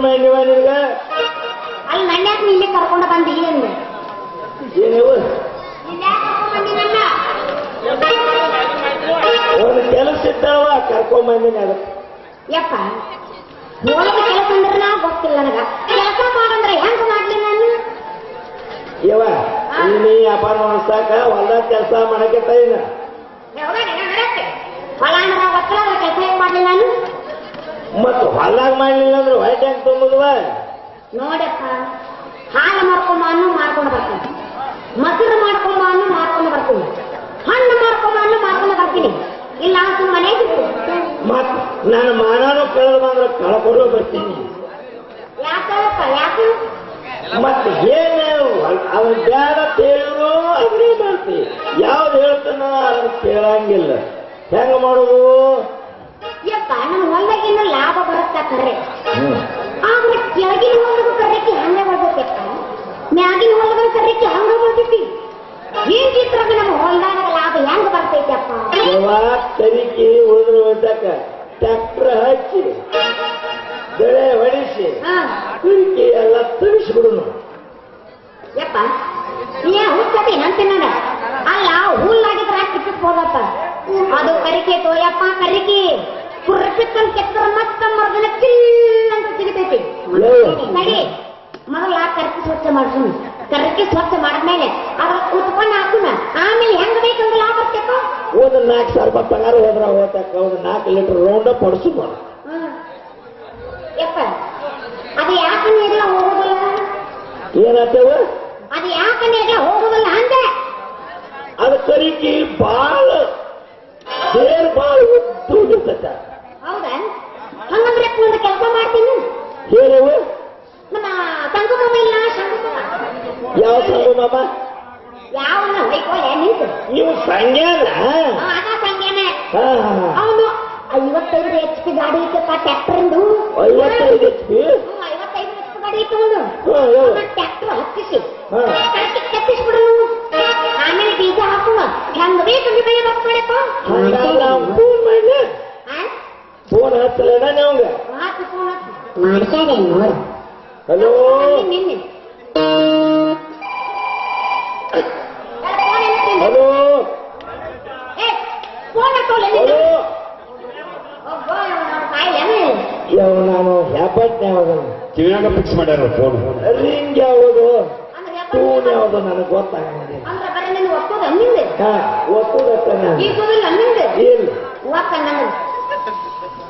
ಏನ್ ಮಾಡಿವ ನಿನಗ. ಅಲ್ಲಿ ನನ್ನ ಯಾಕೆ ಇಲ್ಲೇ ಕರ್ಕೊಂಡ ಬಂದಿ ಏನ್ ಏನಿವು ಒಂದು ಕೆಲಸ ಇದ್ದಾವ ಕರ್ಕೊಂಡ್ ಬಂದಿನ ಅದಕ್ಕೆ. ಯಪ್ಪ. ಹೋದ ಕೆಲಸ ಅಂದ್ರ ಗೊತ್ತಿಲ್ಲ ನನಗ. ಕೆಲಸ ಮಾಡಂದ್ರ ಹೆಂಗ್ ಮಾಡ್ಲಿ ನಾನು? ಯವ ಇಲ್ಲಿ ವ್ಯಾಪಾರ ಮಾಡ್ಸಾಕ ಹೊಲ ಕೆಲಸ ಮಾಡಕ್ಕೆ ತೈನ ಹೊಲ ಮತ್ ಹೊಲ್ದಾಗ ಮಾಡಲಿಲ್ಲ ಅಂದ್ರೆ ಹೊಟ್ಟೆ ಹೆಂಗ್ ತುಂಬುದುವ ನೋಡಪ್ಪ ಹಾಲು ಮಾಡ್ಕೊಂಬ ಅನ್ನು ಮಾಡ್ಕೊಂಡು ಬರ್ತೀನಿ. ಮೊಸರು ಮಾಡ್ಕೊಂಬ ಅನ್ನು ಮಾಡ್ಕೊಂಡು ಬರ್ತೀನಿ. ಹಣ್ಣು ಮಾಡ್ಕೊಂಬ ಅನ್ನು ಮಾಡ್ಕೊಂಡು ಬರ್ತೀನಿ. ಇಲ್ಲ ಸುಮ್ಮನೆ ಮತ್ ನನ್ನ ಮಾನಾನು ಅಂದ್ರೆ ಕಳ್ಕೊಡೋ ಬರ್ತೀನಿ. ಯಾಕಪ್ಪ ಯಾಕೆ? ಮತ್ತೆ ಏನು ಅವನ್ ಬೇಡ ಹೇಳಿದ್ರು ಅದನ್ನೇ ಮಾಡ್ತಿ ಯಾವ್ದು ಹೇಳ್ತಾನ ಅದನ್ನ ಕೇಳಂಗಿಲ್ಲ. ಹೆಂಗ ಮಾಡುದು? ಕುರ್ಚಿಕ್ಕನ್ ಕೆತ್ತರ ಮತ್ತ ಮರ್ದನ ಚಿಲ್ ಅಂತ ಸಿಗತೈತಿ ಸರಿ ಮೊದಲ ಕರ್ಕಿ ಸ್ವಚ್ಛ ಮಾಡ್ಸುನ್ ಕರ್ಕಿ ಸ್ವಚ್ಛ ಮಾಡಿದ್ಮೇಲೆ ಅದ್ರ ಉತ್ಪನ್ನ ಹಾಕುನ ಆಮೇಲೆ ಹೆಂಗ್ ಬೇಕಂದ್ರೆ ಲಾಭ ಬರ್ತೈತೋ ಒಂದು ನಾಲ್ಕು ಸಾವಿರ ರೂಪಾಯಿ ಪಗಾರ ಹೋದ್ರ ಹೋತಕ್ಕ ಒಂದು ನಾಲ್ಕು ಲೀಟರ್ ರೌಂಡ ಪಡಿಸು ಮಾಡ ಹ್ಮ್. ಯಪ್ಪ ಅದು ಯಾಕೆ ನೀರ್ಲ ಹೋಗುದಿಲ್ಲ ಏನಾಗ್ತೇವ ಅದು ಯಾಕೆ ನೀರ್ಲ ಹೋಗುದಿಲ್ಲ ಅಂದೆ ಅದು ಕರಿಕಿ ಬಾಳ ಬೇರ್ ಬಾಳ ಉದ್ದು ಇರ್ತೈತ ಹೌದಾ? ಹಂಗಂದ್ರೆ ಒಂದು ಕೆಲಸ ಮಾಡ್ತೀನಿ. ಹೇಳುವ ನಮ್ಮ ಸಂಗಮ ಇಲ್ಲ ಸಂಗಮ ಯಾವ ಮಾಮ ಯಾವನ್ನ ನಿಂತು. ನೀವು ಸಂಜ್ಞಾನ? ಆಗ ಹಾ ಅವನು ಐವತ್ತೈದು ಎಚ್ ಪಿ ಗಾಡಿ ಇತ್ತಪ್ಪ ಟ್ರ್ಯಾಕ್ಟರ್ಂದು ಐವತ್ತೈದು ಎಚ್ ಪಿ ಐವತ್ತೈದು ಎಚ್ ಪಿ ಗಾಡಿ ಇತ್ತು ಅವನು ಹಾ ಹೇಳು ಟ್ರ್ಯಾಕ್ಟರ್ ಹತ್ತಿಸಿ. ಕತ್ತಿಸ್ಬಿಡು. ಆಮೇಲೆ ಬೀಜ ಹಾಕುವ. ಹೆಂಗ್ ಬೇಕು ಬೆಳೆ ಬರ್ತಾಡಪ್ಪ ಫೋನ್ ಹಚ್ಚಲೇನ ನಿಮ್ಗ ಹಲೋ? ಹಲೋ? ಯಾವ ನಾನು ಹ್ಯಾಪಟ್ ಯಾವ್ದು ಕಿವಿಯಾಗ ಫಿಕ್ಸ್ ಮಾಡ್ಯಾರ ಫೋನ್ ರಿಂಗ್ ಯಾವುದು ಟೂನ್ ಯಾವುದು ನನಗೆ ಕೂದಲು ಅಂದಿಂದೆ ಇಲ್ಲ. ಒಪ್ಪ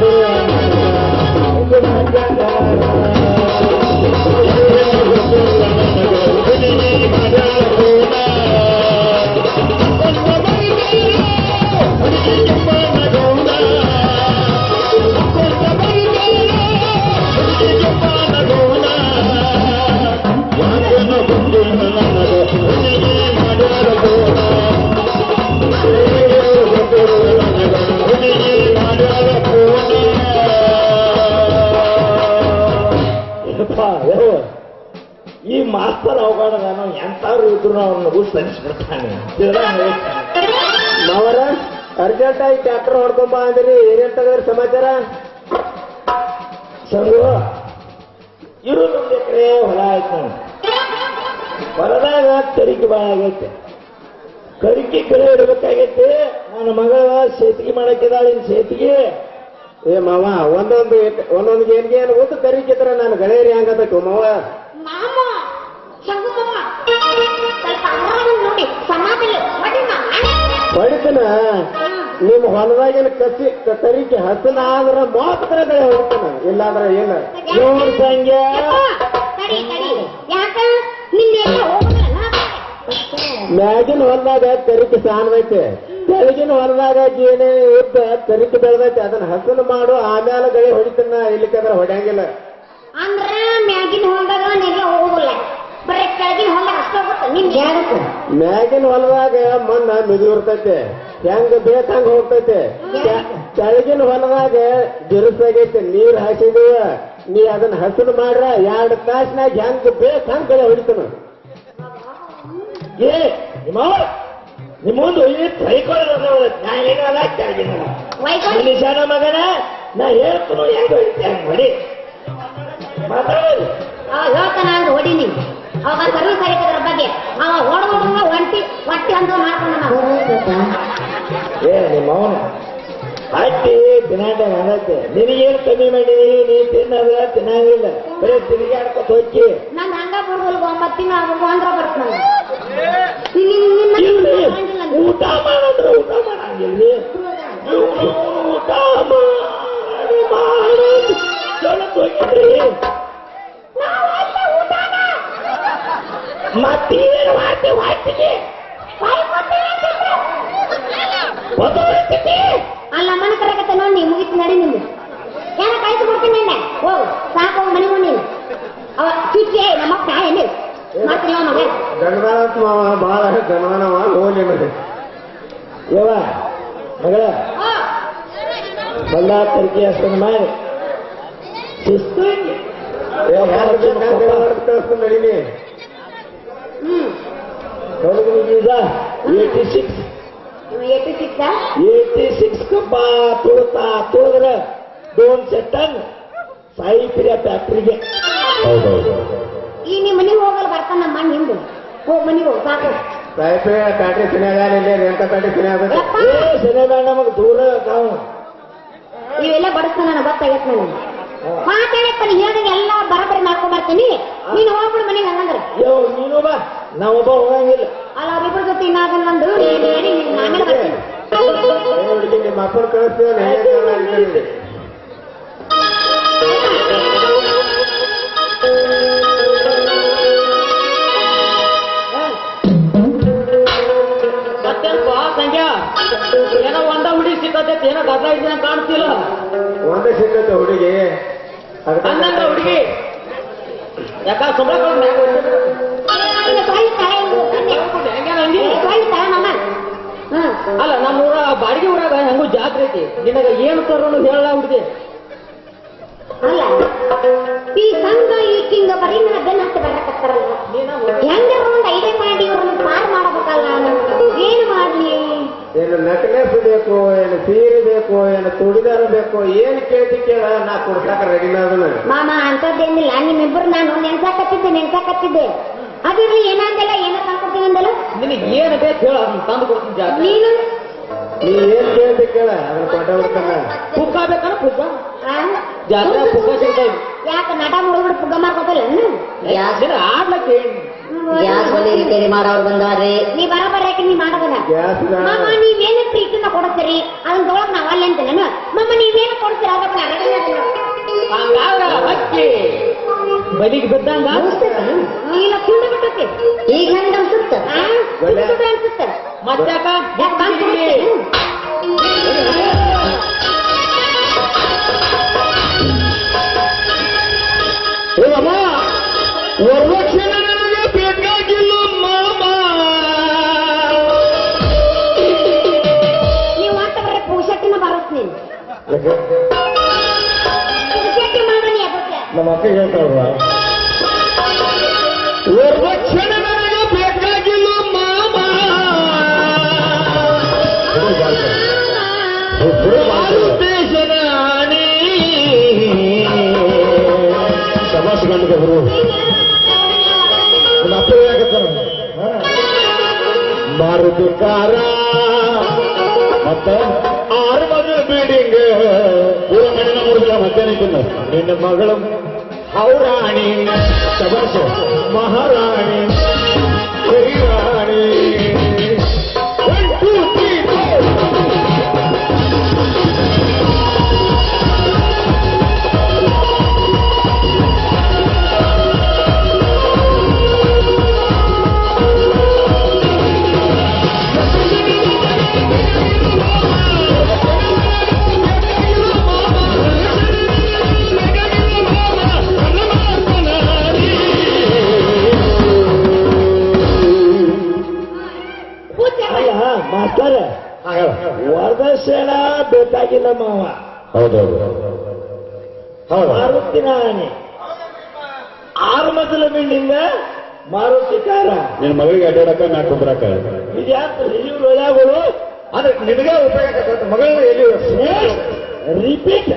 Lord. ಈ ಮಾಸ್ತರ್ ಅವಘಡ ನಾನು ಎಂತಾದ್ರು ಇದ್ರು ಅವ್ರನ್ನ ನಗು ಸರಿಸ್ಬಿಡ್ತಾನೆ ಅವರ ಅರ್ಜೆಂಟ್ ಆಗಿ ಟ್ಯಾಕ್ಟರ್ ಹೊಡ್ಕೊಂಬ ಅಂದ್ರಿ. ಏನೇನ್ ತಗದ್ರಿ ಸಮಾಚಾರ? ಸಂಗು ಇರು ನಮ್ದು ಎಕರೆ ಹೊಲ ಆಯ್ತು ಹೊಲದಾಗ ತರಿಕೆ ಭಾಳ ಆಗೈತೆ. ಕರಿಕೆ ಕಡೆ ಇಡಬೇಕಾಗೈತೆ. ನನ್ನ ಮಗಳ ಸೇತಿಗೆ ಮಾಡಕ್ಕಿದಾಳ ಇನ್ ಸೇತಿಗೆ. ಏ ಮಾವ ಒಂದೊಂದು ಒಂದೊಂದು ಏನ್ಗೆ ಏನು ಗೊತ್ತು ತರಿಕೆ ತರ ನಾನು ಗಳೇರಿ ಹಂಗಬೇಕು ಮಾವ. ಹೊಡಿತನ ನಿಮ್ಮ ಹೊಲದಾಗಿನ ಕಸಿ ಕತ್ತರಿಗೆ ಹಸನಾದ್ರ ಮಾತ್ರ ಬೆಳೆ ಹೋಗ್ತಾನ. ಇಲ್ಲಾಂದ್ರ ಏನ? ನೋಡ್ ಸಂಗೆ ಮ್ಯಾಗಿನ ಹೊಲದಾಗ ತರಿಕೆ ಸಾನ್ವೈತೆ ತೆಳಗಿನ ಹೊಲದಾಗ ಏನೇ ಇದ್ದ ತರಿಕೆ ಬೆಳೆದೈತೆ. ಅದನ್ನ ಹಸನ ಮಾಡು ಆಮೇಲೆ ಬೆಳೆ ಹೊಡಿತನ. ಇಲ್ಲಿಕಂದ್ರ ಹೊಡ್ಯಾಂಗಿಲ್ಲ. ಅಂದ್ರ ಮ್ಯಾಗಿನ ಹೊಲದಾಗ ಬರೀ ಕೆಳಗಿನ ಅಷ್ಟೇ ಮ್ಯಾಗಿನ ಹೊಲದಾಗ ಮಣ್ಣ ಮಿದು ಇರ್ತೈತೆ. ಹೆಂಗ ಬೇಕಂಗ ಹೋಗ್ತೈತೆ? ಕೆಳಗಿನ ಹೊಲದಾಗ ಬಿರುಸಾಗೈತೆ ನೀರ್ ಹಾಸಿದೀವ ನೀ ಅದನ್ನ ಹಸಿರು ಮಾಡ್ರ ಎರಡು ತಾಸಿನಾಗ ಹೆಂಗ್ ಬೇಕಂಗ ಕಡೆ ಹೊಡಿತಾನ. ಏ ನಿಮ್ಮ ನಿಮ್ಮೊಂದು ನಿಶಾನ ಮಗನ ನಾ ಹೇಳ್ತೀನಿ ಹೆಂಗ್ ಹೊಡಿ. ಮಾತಾಡೋದು ಹೇಳ್ತಾನ ಅಂದ್ರೆ ಹೊಡಿನಿ ಅವಾಗ ಬಗ್ಗೆ. ಹೊಟ್ಟಿ ಅಂತ ಮಾಡ್ಕೊಂಡ ನಾವು ಏ ನಿಮ್ಮ ಅವನ ಹಟ್ಟಿ ತಿನ್ನಾಟ ಮಾಡತ್ತೆ ನಿನಗೇನು ಕಮ್ಮಿ ಮಾಡಿದೀನಿ ನೀ ತಿನ್ನೋದ್ರ ತಿನ್ನಂಗಿಲ್ಲ ಬರೀ ತಿರುಗಾಡ್ಕೊತ ಹೋಗಿ ನಾನು ಹಂಗ ಬರುವಲ್ಗ ಒಂಬತ್ತು ತಿಂಗಳು ಆಗ್ಬೇಕು ಅಂದ್ರ ಬರ್ತಾನ ಇಲ್ಲಿ ಊಟ ಮಾಡಂದ್ರೆ ಊಟ ಮಾಡಂಗಿಲ್ಲ ಇವ್ನು ಊಟ ಮಾಡಿ ಮಾಡಿ ಚಲತ್ ಹೋಗಿದ್ರಿ ಮತ್ತೇನು ಮಾಡ್ತೀವಿ ಮಾಡ್ತೀನಿ ಅಲ್ಲ ಮನ ಕರೆಕತ್ತೆ ನೋಡಿ ಮುಗಿತು ನಡಿ ನಿಂದು. ಏನ ಕಾಯ್ತು ಕೊಡ್ತೀನಿ ನಿನ್ನೆ? ಹೋಗು ಸಾಕು ಮನೆ ನೀನು. ಅವ ಚುಚ್ಚಿ ನಮ್ಮಪ್ಪ ಏನು ಮಾಡ್ತೀನಿ ಅವ ಮಗ. ಅಂತ ಮಾವ ಬಾಳ ಗಣನವ ಹೋಗ್ಲಿ ಮತ್ತೆ ಯವ್ವ ಮಗಳ. ಬಂದ ತರ್ಕಿ ಅಷ್ಟೊಂದು ಮಾಡಿ. ಶಿಸ್ತು. ನಡೀನಿ? ಹ್ಮ್. Eighty six. Eighty six eighty six ಕಬ್ಬ ತುಳುತ್ತಾ ತುಳಿದ್ರ ಸೆಟ್ಟನ್ ಸಾಯಿ ಪಿರಿಯ ಫ್ಯಾಕ್ಟ್ರಿಗೆ. ಈ ನಿಮ್ಮ ಮನೆಗೆ ಹೋಗಲ್ಲ ಬರ್ತಾನ ನಮ್ಮ ಮಣ್ಣು ಹಿಂದು. ಹೋಗಿ ಮನೆಗೆ ಹೋಗಿ ಸಾಕು. ಸಾಯ್ಪೆ ಫ್ಯಾಕ್ಟ್ರಿ ಸಿನ್ಯಾಗ ಇಲ್ಲಿ ಎಂತ ಫ್ಯಾಕ್ಟ್ರಿ ಸಿನ್ಯಾಗ ಸಿನಿಮಾ ನಮಗ್ ದೂರ ನಾವು ಇವೆಲ್ಲ ಬಡಿಸ್ತಾನ ನನಗೆ ಗೊತ್ತಾಗೈತೆ ನನಗೆ ಮಾತಾಡಪ್ಪ ನೀ ಹೇಳಿದಂಗೆ ಎಲ್ಲ ಬರಬರಿ ಮಾಡ್ಕೊಂಡ್ ಬರ್ತೀನಿ. ನೀನು ಹೋಗ್ಬಿಡು ಮನೆಗೆ ಹಂಗಂದ್ರೆ. ಯೋ ನೀನು ಬಾ. ನಾವೊಬ್ಬ ಹೋಗಂಗಿಲ್ಲ. ಅಲ್ಲ ಅವ್ರಿಬ್ರ ಜೊತೆ ಇನ್ನಾಗಲ್ಲ ಒಂದು ನಿಮ್ಮ ಅಪ್ಪನ ಕಳಿಸ್ತೀವಿ ಏನೋ ಒಂದ ಹುಡಿ ಸಿಕ್ಕತೈತಿ ಏನೋ ಗದ್ಲ ಇದ್ದಿನ ಕಾಣ್ತಿಲ್ಲ. ಒಂದೇ ಸಿಕ್ಕತ್ತೆ ಹುಡುಗಿ. ಅಂದಂಗ ಹುಡುಗಿ. ಯಾಕ ಸುಮ್ಮನೆ ಅಲ್ಲ ನಮ್ಮ ಬಾಡಿಗೆ ಊರಾಗ ಹೆಂಗೂ ಜಾತ್ರೆ ಐತಿ. ನಿನಗ ಏನು ತರೋನು ಹೇಳಲ್ಲ ಹುಡುಗಿ ಅಲ್ಲ ಈ ಸಂಘ ಈ ಕಿಂಗ ಬರೀ ನನ್ನ ಬೆನ್ನ ಹತ್ತಿ ಬರಕತ್ತಾರಲ್ಲ. ಹೆಂಗಾರ ಒಂದು ಐಡಿಯಾ ಮಾಡಿ ಇವ್ರನ್ನ ಪಾರ್ ಮಾಡಬೇಕಲ್ಲ? ಏನು ಮಾಡ್ಲಿ? ಏನು ನೆಕ್ಲೆಸ್ ಬೇಕು ಏನು ಸೀರೆ ಬೇಕು ಏನು ತುಡಿದಾರ ಬೇಕು ಏನು ಕೇಳ್ತಿ ಕೇಳ ನಾ ಕೊಡ್ಸಾಕ ರೆಡಿನ ಮಾಮ ಅಂತದ್ದೇನಿಲ್ಲ ನಿಮ್ಮಿಬ್ಬರು ನಾನು ನೆನ್ಸಾಕತ್ತಿದ್ದೆ ನೆನ್ಸಾಕತ್ತಿದ್ದೆ. ಅದಿರ್ಲಿ ಏನಂದಲ್ಲ ಏನೋ ತಂದ್ಕೊಡ್ತೀನಿ ಅಂದಲ್ಲ ನಿನಗೆ ಏನು ಬೇಕು ಹೇಳ ತಂದು ಕೊಡ್ತೀನಿ ಜಾತ್ರೆ. ನೀನು ನೀ ಏನ್ ಕೇಳ್ತಿ ಕೇಳ ಅದ್ರ ಪಾಠ ಬಿಡ್ತಾನ ಪುಕ್ಕ ಬೇಕನ ಪುಕ್ಕ ಆ? ಜಾತ್ರೆ ಪುಕ್ಕ ಸಿಗ್ತಾವ ಯಾಕ ನಟ ಮುಳುಗುಡು ಪುಗ್ಗ ಮಾಡ್ಕೊತಲ್ಲ ನಿನ ಆಡ್ಲಕ್ಕೆ ಗ್ಯಾಸ್ ಒಲೆ ರಿಪೇರಿ ಮಾಡೋರು ನೀ ಬರಬರ ಯಾಕೆ ನೀ ಮಾಡೋದಲ್ಲ? ಗ್ಯಾಸ್ ಮಾಮ ನೀವೇನ ಪ್ರೀತಿನ ಕೊಡ್ತೀರಿ ಅದನ್ನ ತೊಗೊಳಕ್ ನಾವ್ ಅಲ್ಲ ಅಂತ ನಾನು ಮಮ್ಮ ನೀವೇನ ಕೊಡ್ತೀರ ಅದಕ್ಕೆ ಅಕ್ಕಿ ಬಲಿಗೆ ಬಿದ್ದಂಗ? ಬಿಟ್ಟತಿ ಈಗ ಹೆಂಗ ಅನ್ಸುತ್ತ? ಅನ್ಸುತ್ತೆ. ಶಬಾಸ್ ಗಂಡಿಗೆ ಗುರು ನಮ್ಮ ಅಪ್ಪ ಹೇಳಕತ್ತಾರ ಮಾರುತಿ ಕಾರ ಮತ್ತ ಆರು ಮಗಳು ಬಿಲ್ಡಿಂಗ್ ಊರ ಮಣ್ಣಿನ ಮೂಡಿಲ್ಲ ಮಧ್ಯಾಹ್ನ ತಿನ್ನ ನಿನ್ನ ಮಗಳು ಹೌದು ನಾರಾಯಣಿ ಆನೆ ಆರು ಮಜಲ ಮಿಂಡಿಂದ ಮಾರುತಿ ಕಾರ ನಿನ್ನ ಮಗಳಿಗೆ ಅಡ್ಡಾಡಕ ನಾ ಕುಂದ್ರಾಕ ಇದ್ಯಾಕ ರಿಲೀವ್ ರೋಜಾಗಳು ಅಂದ್ರೆ ನಿನಗೆ ಉಪಯೋಗ ಮಗಳನ್ನ ಎಲ್ಲಿ ರಿಪೀಟ್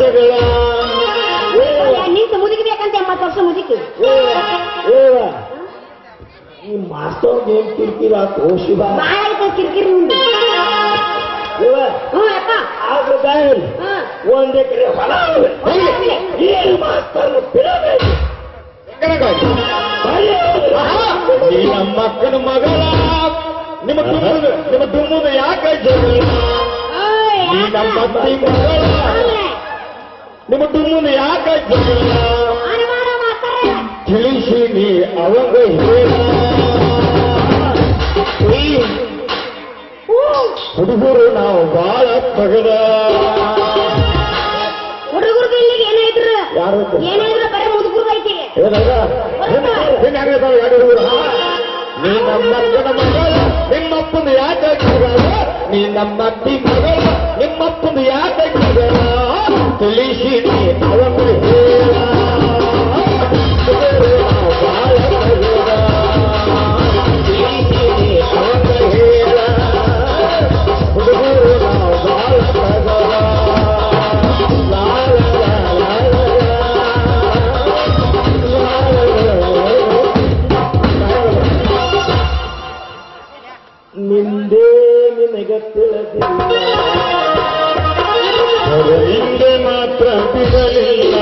ಜಗಳ ನಿಂತು ಮುದುಕಿ ಬೇಕಂತ ಎಂಬತ್ತು ವರ್ಷ ಮುದುಕಿ. ಈ ಮಾಸ್ತರ್ ಏನ್ ಕಿರ್ಕಿರ ಶಿವ. ಬಾಳ ಆಯ್ತು ಕಿರಿಕಿರಿ ಒಂದ್ ಎಕರೆ ಹೊಲ. ಏನ್ ಮಾಸ್ತರ್ ಬಿಡಬೇಕು. ನೀ ನಮ್ಮ ಅಕ್ಕನ ಮಗಳ. ನಿಮ್ಮ ನಿಮ್ಮ ದುಮ್ಮದ ಯಾಕೆ ಜಗಳ. ನಮ್ಮ ಮಗಳ. ನಿಮ್ಮ ದುಮ್ಮದ ಯಾಕೆ ತಿಳಿಸಿ ನೀ ಅವಂಗ ಹೇಳ. ಹುಡುಗರು ನಾವು ಬಾಳ ತಗದ. ಯಾರು? ನೀ ನಮ್ಮ ಅಕ್ಕನ ಮಗಳ ನಿಮ್ಮಪ್ಪನ ಯಾಕ ನೀ ನಮ್ಮ ಅತ್ತಿ ಮಗಳ ಅವರು ಮಾತ್ರ ಬಿಡಲಿಲ್ಲ.